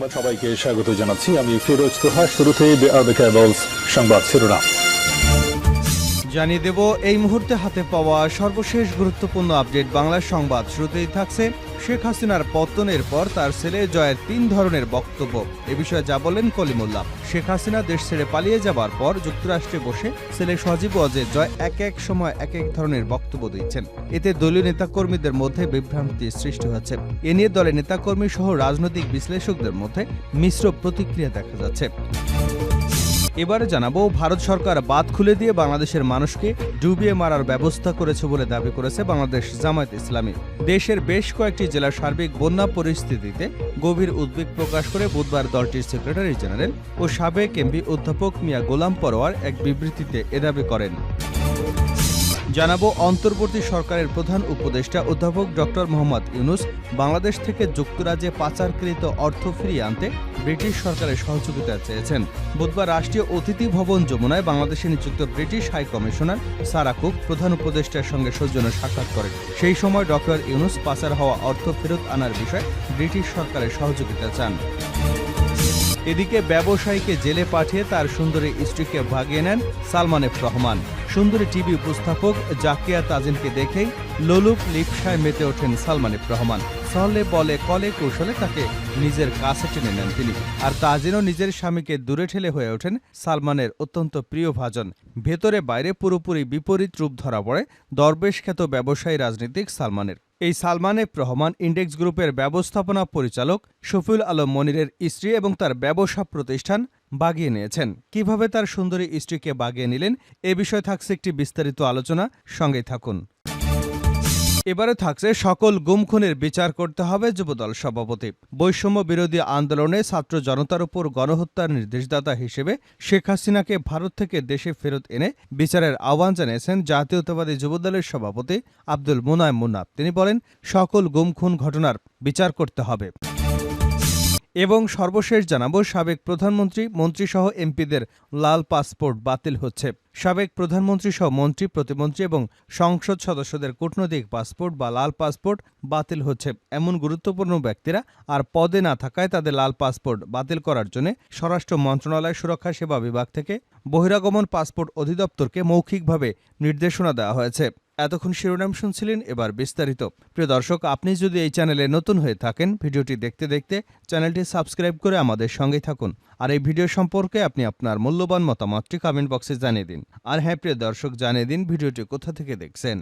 সংবাদ সবাইকে স্বাগত জানাচ্ছি। আমি ফিরোজ তোহা, শুরুতেই সংবাদ শিরোনাম। জানিয়ে দেব, এই মুহূর্তে হাতে পাওয়া সর্বশেষ গুরুত্বপূর্ণ আপডেট বাংলা সংবাদ। শুরুতেই থাকছে শেখ হাসিনার পতনের পর তার ছেলে জয়ের তিন ধরনের বক্তব্য। এ বিষয়ে যা বলেন কলিমুল্লাহ। শেখ হাসিনা দেশ ছেড়ে পালিয়ে যাবার পর যুক্তরাষ্ট্রে বসে ছেলে সজীব অজের জয় এক এক সময় এক এক ধরনের বক্তব্য দিচ্ছেন। এতে দলীয় নেতাকর্মীদের মধ্যে বিভ্রান্তি সৃষ্টি হচ্ছে। এ নিয়ে দলের নেতাকর্মী সহ রাজনৈতিক বিশ্লেষকদের মধ্যে মিশ্র প্রতিক্রিয়া দেখা যাচ্ছে। এবারে জানাব, ভারত সরকার বাদ খুলে দিয়ে বাংলাদেশের মানুষকে ডুবিয়ে মারার ব্যবস্থা করেছে বলে দাবি করেছে বাংলাদেশ জামায়াত ইসলামী। দেশের বেশ কয়েকটি জেলার সার্বিক বন্যা পরিস্থিতিতে গভীর উদ্বেগ প্রকাশ করে বুধবার দলটির সেক্রেটারি জেনারেল ও সাবেক এমপি অধ্যাপক মিয়া গোলাম পরোয়ার এক বিবৃতিতে এ দাবি করেন। জানাব অন্তর্বর্তী সরকারের প্রধান উপদেষ্টা অধ্যাপক ডক্টর মোহাম্মদ ইউনুস, বাংলাদেশ থেকে যুক্তরাজ্যে পাচারকৃত অর্থ ফিরিয়ে আনতে ব্রিটিশ সরকারের সহযোগিতা চেয়েছেন। বুধবার রাষ্ট্রীয় অতিথি ভবন যমুনায় বাংলাদেশে নিযুক্ত British high commissioner Sarah Cook, প্রধান উপদেষ্টার সঙ্গে সৌজন্য সাক্ষাৎ করেন। সেই সময় ডক্টর ইউনুস পাচার হওয়া অর্থ ফেরত আনার বিষয়ে ব্রিটিশ সরকারের সহযোগিতা চান। এদিকে ব্যবসায়ীকে জেলে পাঠিয়ে তার সুন্দরী স্ত্রীকে ভাগিয়ে নেন সালমান এফ রহমান। সুন্দরী টিভি উপস্থাপক জাকিয়া তাজিনকে দেখেই লোলুপ লিপসায় মেতে ওঠেন সালমান এফ রহমান। সহলে বলে কলে কৌশলে তাকে নিজের কাছে টেনে নেন তিনি। আর তাজিনও নিজের স্বামীকে দূরে ঠেলে হয়ে ওঠেন সালমানের অত্যন্ত প্রিয় ভাজন। ভেতরে বাইরে পুরোপুরি বিপরীত রূপ ধরা পড়ে দরবেশ খ্যাত ব্যবসায়ী রাজনীতিক সালমানের। এই সালমান এফ রহমান ইন্ডেক্স গ্রুপের ব্যবস্থাপনা পরিচালক শফিউল আলম মনিরের স্ত্রী এবং তার ব্যবসা প্রতিষ্ঠান বাগিয়ে নিয়েছেন। কীভাবে তার সুন্দরী স্ত্রীকে বাগিয়ে নিলেন, এ বিষয়ে থাকছে একটি বিস্তারিত আলোচনা। সঙ্গেই থাকুন। এবারে থাকছে সকল গুম খুনের বিচার করতে হবে যুবদল সভাপতি। বৈষম্য বিরোধী আন্দোলনে ছাত্র জনতার উপর গণহত্যার নির্দেশদাতা হিসেবে শেখ হাসিনাকে ভারত থেকে দেশে ফেরত এনে বিচারের আহ্বান জানিয়েছেন জাতীয়তাবাদী যুবদলের সভাপতি আব্দুল মুনায় মুন্নাব। তিনি বলেন, সকল গুম খুন ঘটনার বিচার করতে হবে। এবং সর্বশেষ জানাব, সাবেক প্রধানমন্ত্রী, মন্ত্রীসহ এমপিদের লাল পাসপোর্ট বাতিল হচ্ছে। সাবেক প্রধানমন্ত্রী সহ মন্ত্রী, প্রতিমন্ত্রী এবং সংসদ সদস্যদের কূটনৈতিক পাসপোর্ট বা লাল পাসপোর্ট বাতিল হচ্ছে। এমন গুরুত্বপূর্ণ ব্যক্তিরা আর পদে না থাকায় তাদের লাল পাসপোর্ট বাতিল করার জন্য স্বরাষ্ট্র মন্ত্রণালয়, সুরক্ষা, সেবা বিভাগ থেকে বহিরাগমন পাসপোর্ট অধিদপ্তরকে মৌখিকভাবে নির্দেশনা দেওয়া হয়েছে। এতক্ষণ শিরোনাম শুনছিলেন এবার বিস্তারিত। প্রিয় দর্শক, আপনি যদি এই চ্যানেলে নতুন হয়ে থাকেন, ভিডিওটি দেখতে দেখতে চ্যানেলটি সাবস্ক্রাইব করে আমাদের সঙ্গেই থাকুন। আর এই ভিডিও সম্পর্কে আপনি আপনার মূল্যবান মতামতটি কমেন্ট বক্সে জানিয়ে দিন। আর হ্যাঁ প্রিয় দর্শক, জানিয়ে দিন ভিডিওটি কোথা থেকে দেখছেন।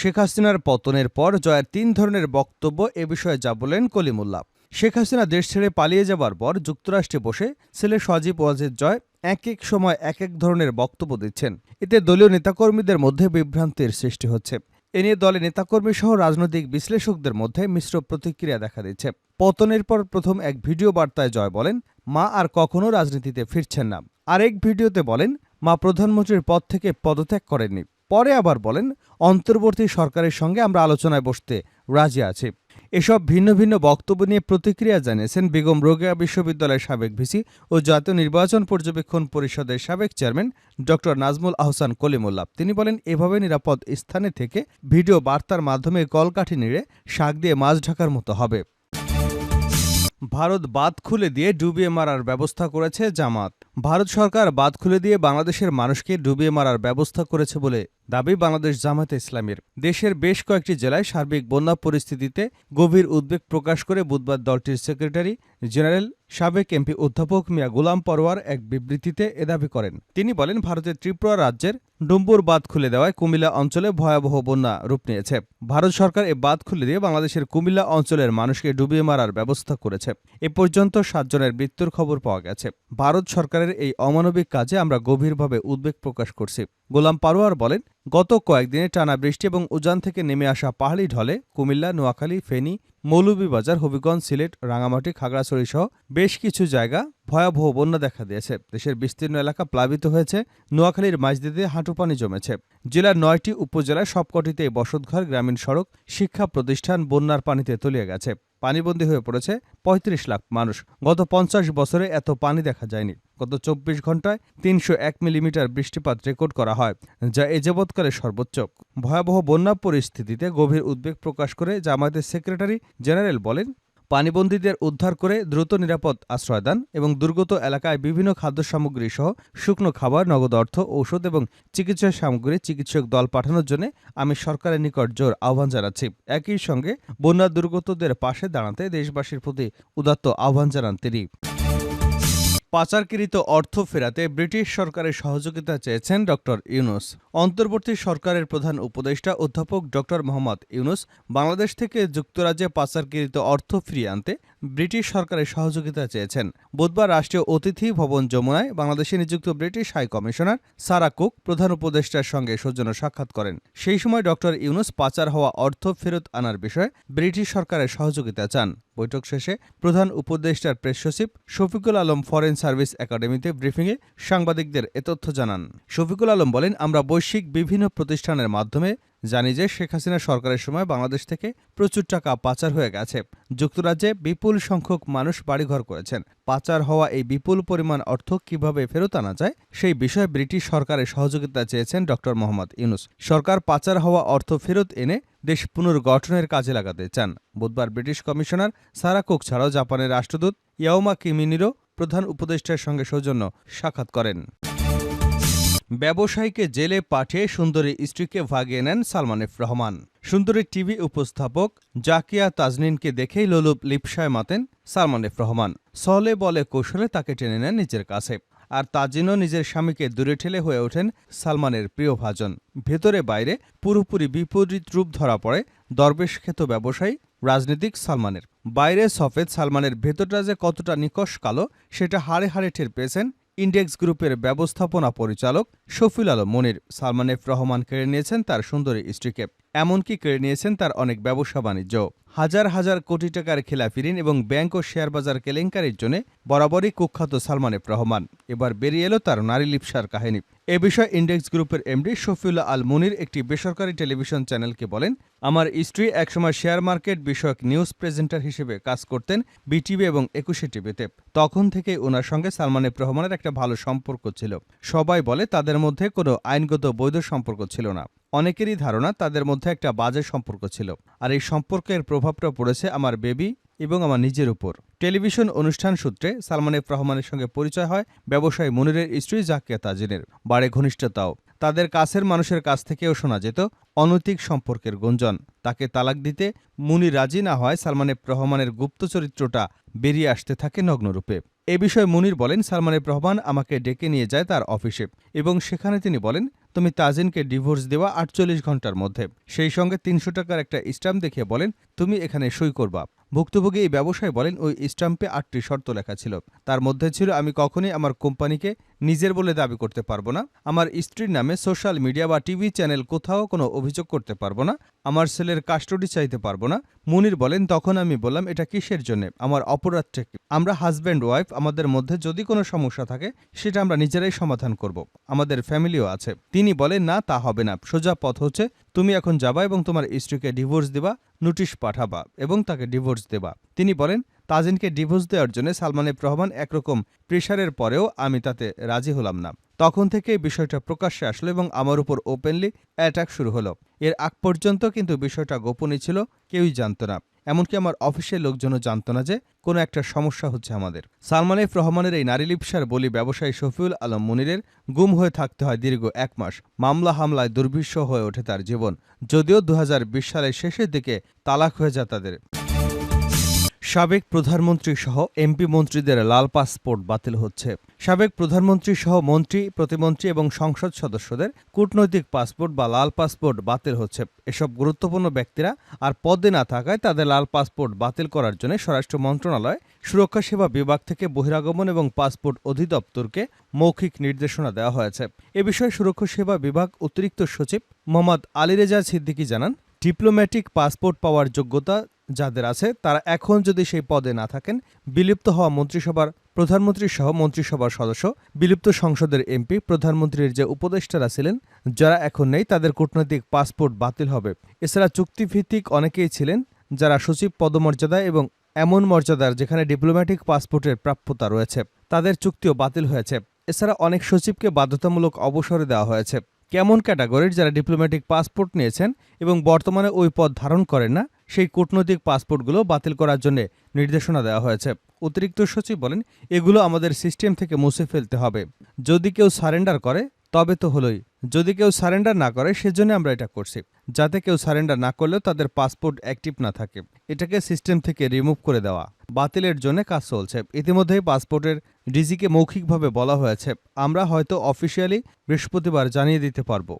শেখ হাসিনার পতনের পর জয়ের তিন ধরনের বক্তব্য এ বিষয়ে যা বলেন কলিমুল্লাহ। শেখ হাসিনা দেশ ছেড়ে পালিয়ে যাবার পর যুক্তরাষ্ট্রে বসে ছেলে সজীব ওয়াজেদ জয় এক এক সময় এক এক ধরনের বক্তব্য দিচ্ছেন। এতে দলীয় নেতাকর্মীদের মধ্যে বিভ্রান্তির সৃষ্টি হচ্ছে। এ নিয়ে দলের নেতাকর্মী সহ রাজনৈতিক বিশ্লেষকদের মধ্যে মিশ্র প্রতিক্রিয়া দেখা দিচ্ছে। পতনের পর প্রথম এক ভিডিও বার্তায় জয় বলেন, মা আর কখনো রাজনীতিতে ফিরছেন না। আরেক ভিডিওতে বলেন, মা প্রধানমন্ত্রীর পদ থেকে পদত্যাগ করেননি। পরে আবার বলেন, অন্তর্বর্তী সরকারের সঙ্গে আমরা আলোচনায় বসতে রাজি আছি। এসব ভিন্ন ভিন্ন বক্তব্য নিয়ে প্রতিক্রিয়া জানিয়েছেন বেগম রোকেয়া বিশ্ববিদ্যালয়ের সাবেক ভিসি ও জাতীয় নির্বাচন পর্যবেক্ষণ পরিষদের সাবেক চেয়ারম্যান ড. নাজমুল আহসান কলিমুল্লাহ। তিনি বলেন, এভাবে নিরাপদ স্থানে থেকে ভিডিও বার্তার মাধ্যমে কলকাঠি নেড়ে শাক দিয়ে মাছ ঢাকার মতো হবে। ভারত বাদ খুলে দিয়ে ডুবিয়ে মারার ব্যবস্থা করেছে জামাত। ভারত সরকার বাদ খুলে দিয়ে বাংলাদেশের মানুষকে ডুবিয়ে মারার ব্যবস্থা করেছে বলে দাবি বাংলাদেশ জামাতে ইসলামের। দেশের বেশ কয়েকটি জেলায় সার্বিক বন্যা পরিস্থিতিতে গভীর উদ্বেগ প্রকাশ করে বুধবার দলটির সেক্রেটারি জেনারেল সাবেক এমপি অধ্যাপক মিয়া গোলাম পরোয়ার এক বিবৃতিতে এ দাবি করেন। তিনি বলেন, ভারতের ত্রিপুরা রাজ্যের ডুম্বুর বাঁধ খুলে দেওয়ায় কুমিল্লা অঞ্চলে ভয়াবহ বন্যা রূপ নিয়েছে। ভারত সরকার এ বাঁধ খুলে দিয়ে বাংলাদেশের কুমিল্লা অঞ্চলের মানুষকে ডুবিয়ে মারার ব্যবস্থা করেছে। এ পর্যন্ত সাতজনের মৃত্যুর খবর পাওয়া গেছে। ভারত সরকারের এই অমানবিক কাজে আমরা গভীরভাবে উদ্বেগ প্রকাশ করছি। গোলাম পারোয়ার বলেন, গত কয়েকদিনে টানা বৃষ্টি এবং উজান থেকে নেমে আসা পাহাড়ি ঢলে কুমিল্লা, নোয়াখালী, ফেনী, মৌলভীবাজার, হবিগঞ্জ, সিলেট, রাঙামাটি, খাগড়াছড়ি সহ বেশ কিছু জায়গা ভয়াবহ বন্যা দেখা দিয়েছে। দেশের বিস্তীর্ণ এলাকা প্লাবিত হয়েছে, নোয়াখালীর মাঝদিতে হাঁটু পানি জমেছে। জেলার নয়টি উপজেলায় সবকটিতে বসতঘর, গ্রামীণ সড়ক, শিক্ষা প্রতিষ্ঠান বন্যার পানিতে তলিয়ে গেছে। পানিবন্দী হয়ে পড়েছে ৩৫ লাখ মানুষ। গত পঞ্চাশ বছরে এত পানি দেখা যায়নি। গত চব্বিশ ঘন্টায় তিনশো এক মিলিমিটার বৃষ্টিপাত রেকর্ড করা হয়, যা এ যাবৎকালে সর্বোচ্চ। ভয়াবহ বন্যা পরিস্থিতিতে গভীর উদ্বেগ প্রকাশ করে জামায়াতের সেক্রেটারি জেনারেল বলেন পানিবন্দীদের উদ্ধার করে দ্রুত নিরাপদ আশ্রয়দান এবং দুর্গত এলাকায় বিভিন্ন খাদ্য সামগ্রী সহ শুকনো খাবার, নগদ অর্থ, ঔষধ এবং চিকিৎসা সামগ্রী চিকিৎসক দল পাঠানোর জন্য আমি সরকারের নিকট জোর আহ্বান জানাচ্ছি। একই সঙ্গে বন্যা দুর্গতদের পাশে দাঁড়াতে দেশবাসীর প্রতি উদাত্ত আহ্বান জানান তিনি। পাচারকৃত অর্থ ফেরাতে ব্রিটিশ সরকারের সহযোগিতা চেয়েছেন ড. ইউনুস। অন্তর্বর্তী সরকারের প্রধান উপদেষ্টা অধ্যাপক ড. মোহাম্মদ ইউনুস বাংলাদেশ থেকে যুক্তরাজ্যে পাচারকৃত অর্থ ফিরিয়ে আনতে ব্রিটিশ সরকারের সহযোগিতা চেয়েছেন। বুধবার রাষ্ট্রীয় অতিথি ভবন যমুনায় বাংলাদেশে নিযুক্ত British high commissioner Sarah Cook, প্রধান উপদেষ্টার সঙ্গে সৌজন্য সাক্ষাৎ করেন। সেই সময় ড. ইউনুস পাচার হওয়া অর্থ ফেরত আনার বিষয়ে ব্রিটিশ সরকারের সহযোগিতা চান। বৈঠক শেষে প্রধান উপদেষ্টার প্রেস সচিব শফিকুল আলম ফরেন সার্ভিস একাডেমিতে ব্রিফিংয়ে সাংবাদিকদের এ তথ্য জানান। শফিকুল আলম বলেন, আমরা বৈশ্বিক বিভিন্ন প্রতিষ্ঠানের মাধ্যমে জানি যে শেখ হাসিনা সরকারের সময় বাংলাদেশ থেকে প্রচুর টাকা পাচার হয়ে গেছে। যুক্তরাজ্যে বিপুল সংখ্যক মানুষ বাড়িঘর করেছেন। পাচার হওয়া এই বিপুল পরিমাণ অর্থ কীভাবে ফেরত আনা যায়, সেই বিষয়ে ব্রিটিশ সরকারের সহযোগিতা চেয়েছেন ড. মোহাম্মদ ইউনুস। সরকার পাচার হওয়া অর্থ ফেরত এনে দেশ পুনর্গঠনের কাজে লাগাতে চান। বুধবার ব্রিটিশ কমিশনার সারা কুক ছাড়াও জাপানের রাষ্ট্রদূত ইয়াওমা কিমিনিরও প্রধান উপদেষ্টার সঙ্গে সৌজন্য সাক্ষাৎ করেন। ব্যবসায়ীকে জেলে পাঠিয়ে সুন্দরী স্ত্রীকে ভাগিয়ে নেন সালমান এফ রহমান। সুন্দরী টিভি উপস্থাপক জাকিয়া তাজনিনকে দেখেই লোলুপ লিপসায় মাতেন সালমান এফ রহমান। সলে বলে কৌশলে তাকে টেনে নেন নিজের কাছে। আর তাজিনও নিজের স্বামীকে দূরে ঠেলে হয়ে ওঠেন সালমানের প্রিয় ভাজন। ভেতরে বাইরে পুরোপুরি বিপরীত রূপ ধরা পড়ে দরবেশ খ্যাত ব্যবসায়ী রাজনীতিক সালমানের। বাইরে সফেদ সালমানের ভেতরটা যে কতটা নিকশ কালো, সেটা হাড়ে হাড়ে টের পেয়েছেন ইন্ডেক্স গ্রুপের ব্যবস্থাপনা পরিচালক শফিল আলম মনির সালমান এফ রহমান কেড়ে নিয়েছেন তার সুন্দরী স্ত্রীকে। এমনকি কেড়ে নিয়েছেন তার অনেক ব্যবসা বাণিজ্য হাজার হাজার কোটি টাকার খেলাফি ঋণ এবং ব্যাংক ও শেয়ার বাজার কেলেঙ্কারির জন্য বরাবরই কুখ্যাত সালমান এফ রহমান এবার বেরিয়ে এলো তার নারী লিপসার কাহিনী। এ বিষয়ে ইন্ডেক্স গ্রুপের এমডি শফিউল্লাহ আল মুনির একটি বেসরকারি টেলিভিশন চ্যানেলকে বলেন, আমার স্ত্রী একসময় শেয়ার মার্কেট বিষয়ক নিউজ প্রেজেন্টার হিসেবে কাজ করতেন বিটিভি এবং একুশে টিভিতে। তখন থেকে ওনার সঙ্গে সালমান এফ রহমানের একটা ভালো সম্পর্ক ছিল। সবাই বলে, তাদের মধ্যে কোনো আইনগত বৈধ সম্পর্ক ছিল না। অনেকেরই ধারণা তাদের মধ্যে একটা বাজে সম্পর্ক ছিল। আর এই সম্পর্কের প্রভাবটা পড়েছে আমার বেবি এবং আমার নিজের উপর। টেলিভিশন অনুষ্ঠান সূত্রে সালমান এফ রহমানের সঙ্গে পরিচয় হয় ব্যবসায়ী মনিরের স্ত্রী জাকিয়া তাজিনের। বাড়ে ঘনিষ্ঠতাও। তাদের কাছের মানুষের কাছ থেকেও শোনা যেত অনৈতিক সম্পর্কের গুঞ্জন। তাকে তালাক দিতে মুনি রাজি না হয় সালমান এফ রহমানের গুপ্ত চরিত্রটা বেরিয়ে আসতে থাকে নগ্নরূপে। এ বিষয়ে মুনির বলেন, সালমান এফ রহমান আমাকে ডেকে নিয়ে যায় তার অফিসে এবং সেখানে তিনি বলেন তুমি তাজিনকে ডিভোর্স দেওয়া আটচল্লিশ ঘণ্টার মধ্যে। সেই সঙ্গে তিনশো টাকার একটা স্ট্যাম্প দেখিয়ে বলেন, তুমি এখানে সই করবা। ভুক্তভোগী এই ব্যবসায় বলেন, ওই স্ট্যাম্পে আটটি শর্ত লেখা ছিল। তার মধ্যে ছিল, আমি কখনই আমার কোম্পানিকে নিজের বলে দাবি করতে পারব না। আমার স্ত্রীর নামে সোশ্যাল মিডিয়া বা টিভি চ্যানেল কোথাও কোনো অভিযোগ করতে পারব না। আমার ছেলের কাস্টডি চাইতে পারব না। মুনির বলেন, তখন আমি বললাম, এটা কিসের জন্য? আমার অপরাধটা কি? আমরা হাজব্যান্ড ওয়াইফ আমাদের মধ্যে যদি কোনো সমস্যা থাকে, সেটা আমরা নিজেরাই সমাধান করব। আমাদের ফ্যামিলিও আছে। তিনি বলেন, না, তা হবে না। সোজা পথ হচ্ছে, তুমি এখন যাবা এবং তোমার স্ত্রীকে ডিভোর্স দেবা নোটিশ পাঠাবা এবং তাকে ডিভোর্স দেবা। তিনি বলেন তাজিনকে ডিভোর্স দেওয়ার জন্য সালমান এফ রহমান একরকম প্রেশারের পরেও আমি তাতে রাজি হলাম না। তখন থেকে বিষয়টা প্রকাশ্যে আসলো এবং আমার উপর ওপেনলি অ্যাটাক শুরু হলো। এর আগ পর্যন্ত কিন্তু বিষয়টা গোপনই ছিল, কেউই জানত না। এমনকি আমার অফিসের লোকজনও জানত না যে কোনো একটা সমস্যা হচ্ছে আমাদের। সালমান এফ রহমানের এই নারী লিপসার বলি ব্যবসায়ী শফিউল আলম মুনিরের গুম হয়ে থাকতে হয় দীর্ঘ এক মাস। মামলা হামলায় দুর্বিষহ হয়ে ওঠে তার জীবন। যদিও দু হাজার বিশ সালের শেষের দিকে তালাক হয়ে যায় তাদের। সাবেক প্রধানমন্ত্রী সহ এমপি মন্ত্রীদের লাল পাসপোর্ট বাতিল হচ্ছে। সাবেক প্রধানমন্ত্রী সহ মন্ত্রী, প্রতিমন্ত্রী এবং সংসদ সদস্যদের কূটনৈতিক পাসপোর্ট বা লাল পাসপোর্ট বাতিল হচ্ছে। এসব গুরুত্বপূর্ণ ব্যক্তিরা আর পদে না থাকায় তাদের লাল পাসপোর্ট বাতিল করার জন্য স্বরাষ্ট্র মন্ত্রণালয়, সুরক্ষা সেবা বিভাগ থেকে বহিরাগমন এবং পাসপোর্ট অধিদপ্তরকে মৌখিক নির্দেশনা দেওয়া হয়েছে। এ বিষয়ে সুরক্ষা সেবা বিভাগ অতিরিক্ত সচিব মোহাম্মদ আলীরেজা সিদ্দিকী জানান, ডিপ্লোম্যাটিক পাসপোর্ট পাওয়ার যোগ্যতা যাদের আছে, তারা এখন যদি সেই পদে না থাকেন, বিলুপ্ত হওয়া মন্ত্রিসভার প্রধানমন্ত্রী সহ মন্ত্রিসভার সদস্য, বিলুপ্ত সংসদের এমপি, প্রধানমন্ত্রীর যে উপদেষ্টারা ছিলেন, যারা এখন নেই, তাদের কূটনৈতিক পাসপোর্ট বাতিল হবে। এছাড়া চুক্তিভিত্তিক অনেকেই ছিলেন, যারা সচিব পদমর্যাদা এবং এমন মর্যাদার যেখানে ডিপ্লোম্যাটিক পাসপোর্টের প্রাপ্যতা রয়েছে, তাদের চুক্তিও বাতিল হয়েছে। এছাড়া অনেক সচিবকে বাধ্যতামূলক অবসরে দেওয়া হয়েছে। কেমন ক্যাটাগরির যারা ডিপ্লোম্যাটিক পাসপোর্ট নিয়েছেন এবং বর্তমানে ওই পদ ধারণ করেন না সেই কূটনৈতিক পাসপোর্টগুলো বাতিল করার জন্য নির্দেশনা দেওয়া হয়েছে। অতিরিক্ত সচিব বলেন, এগুলো আমাদের সিস্টেম থেকে মুছে ফেলতে হবে। যদি কেউ সারেন্ডার করে, তবে তো হলোই। যদি কেউ সারেন্ডার না করে, সেজন্য আমরা এটা করছি। যাতে কেউ সারেন্ডার না করলেও তাদের পাসপোর্ট অ্যাক্টিভ না থাকে। এটাকে সিস্টেম থেকে রিমুভ করে দেওয়া। বাতিলের জন্য কাজ চলছে। ইতিমধ্যেই পাসপোর্টের ডিজিকে মৌখিকভাবে বলা হয়েছে। আমরা হয়তো অফিসিয়ালি বৃহস্পতিবার জানিয়ে দিতে পারব।